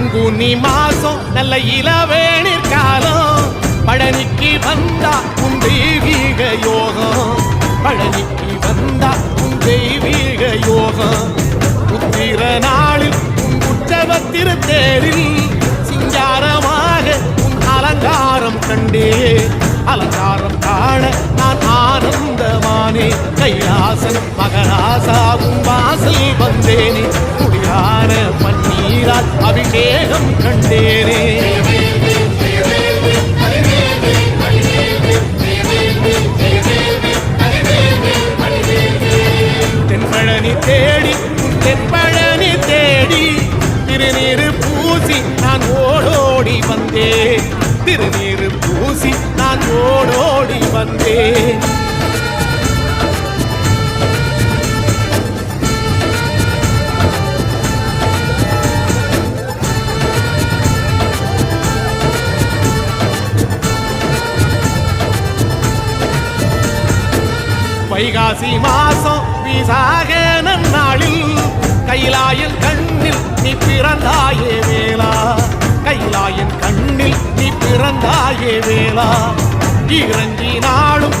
பங்குனி மாசம் நல்ல இளவேணிற் காலம் பழனிக்கு வந்தா உன் தெய்வீக யோகம். பழனிக்கு வந்தா உன் தெய்வீக யோகம். புத்திர நாளில் உன் உற்சவ தேரில் சிங்காரமாக உன் அலங்காரம் கண்டே. அலங்காரம் காண நான் ஆனந்தமானே. கைலாசன் மகராசாவும் வாசல் வந்தேனே. குடியான நீரால் அபிஷேகம் கண்டேனே. தென்பழனி தேடி தென்பழனி தேடி திருநீரு பூசி நான் ஓடோடி வந்தேன். திருநீரு வைகாசி மாசம் விசாக நன்னாளில் கைலாயன் கண்ணில் நீ பிறந்தாயே வேளா. கைலாயன் கண்ணில் நீ பிறந்தாயே வேளா. இறங்கி நாளும்